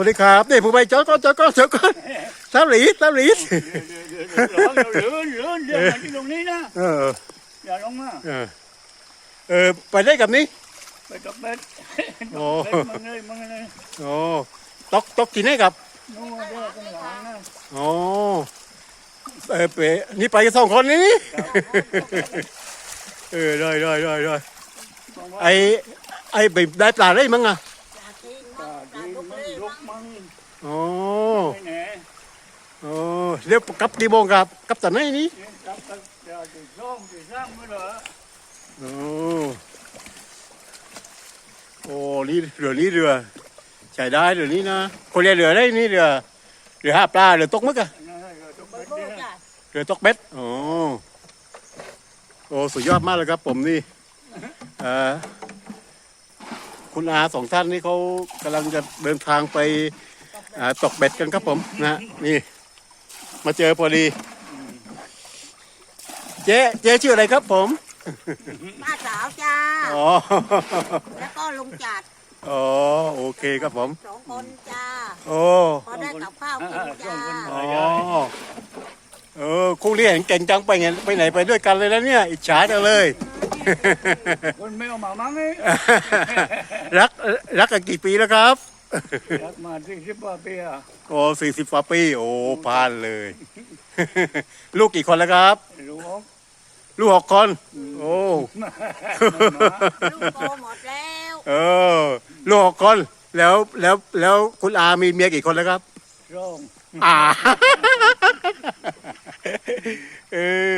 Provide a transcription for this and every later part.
วัสดีครับนี่ผู้ใบเจ้าก็เจ้าก็เจ้าก็สามหลีสามหลีเดี๋ยวเดี๋ยวเดี๋ยวเหลือเหลือเหลือมาที่ตรงนี้นะเอออย่าลงมาเออเออไปได้กับนี้ไปกับเบ็ดโอ้เบ็ดมึงเลยมึงเลยโอ้ตกตกกินได้กับนู่นเดี๋ยวข้างหลังนะโอ้เออไปนี่ไปกันสองคนนี่นี่เออได้ได้ได้ได้บอกว่าไอไอไปได้ปลาได้มั้งอะ ตาดีมึงลุกมึงโอ้ไปไหนโอ้เดี๋ยวกลับกี่โมงครับกลับตอนไหนนี่เนี่ยกลับกันเดี๋ยวจะซ่อมจะสร้างไม่เหรอโอ้โอ้นี่เรือนี่เรือใช้ได้เรือนี้นะคนเรียนเรือได้นี่เรือเรือหาปลาเรือตกมึกอะนั่นแหละก็ต้องเบ็ดเนี่ยเรือตกเบ็ดโอ้โอ้สุดยอดมากเลยครับผมนี่เออ คุณอาสองท่านนี่เขากำลังจะเดินทางไปอ่าตกเบ็ดกันครับผมนะนี่ มาเจอพอดี เจ๊เจ๊ชื่ออะไรครับผมป้าสาวจ้าอ๋อแล้วก็ลุงจัดอ๋อโอเคครับผมสองคนจ้าโอ้พอได้กับข้าวกินจ้าอ๋อเออคู่เรียนเก่งจังไปไงไปไหนไปด้วยกันเลยแล้วเนี่ย อิจฉาจังเลย คนไม่เอามามั้งไงรักรักกันกี่ปีแล้วครับ รักมาที่สิบกว่าปีอะโอ้สี่สิบกว่าปีโอ้ผ่านเลย ลูกกี่คนแล้วครับ ลูกลูกหกคน โอ้ลุงโตหมดแล้วเออลูกหกคน แล้วแล้วแล้วคุณอามีเมียกี่คนแล้วครับร้องอ่าเอ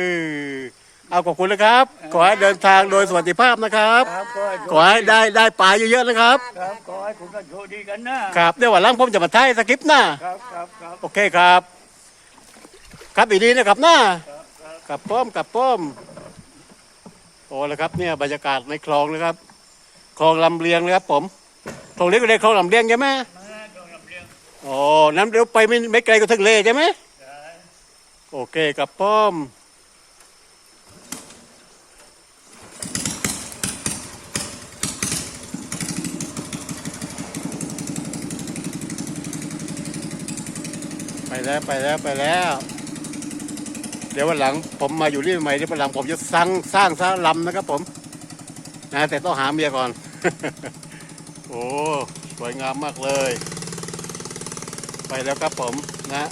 อเอา ขอบคุณนะครับ ขอให้เดินทางโดยสวัสดิภาพนะครับ ครับก็ให้ขอให้ได้ได้ปลาเยอะๆนะครับ ครับขอให้คุณก็โชคดีกันนะครับเดี๋ยววันหลังผมจะมาถ่ายสคริปต์หน้า ครับครับครับ โอเคครับ ครับอีกดีนะครับหน้ากับป้อมกับป้อม โอ้แล้วครับเนี่ยบรรยากาศในคลองนะครับ คลองลำเลียงนะครับ ผม คลองนี้ก็เรียกคลองลำเลียงใช่ไหมมาโดนลำเลียงอ๋อน้ำเดี๋ยวไปไม่ไม่ไกลก็ถึงเลใช่ไหมได้โอเคกับป้อม ไปแล้วไปแล้วไปแล้ว เดี๋ยววันหลังผมมาอยู่ที่ใหม่เดี๋ยววันหลังผมจะสร้างสร้างสร้างลำนะครับ ผมนะแต่ต้องหาเมียก่อน โอ้สวยงามมากเลย ไปแล้วครับผมนะ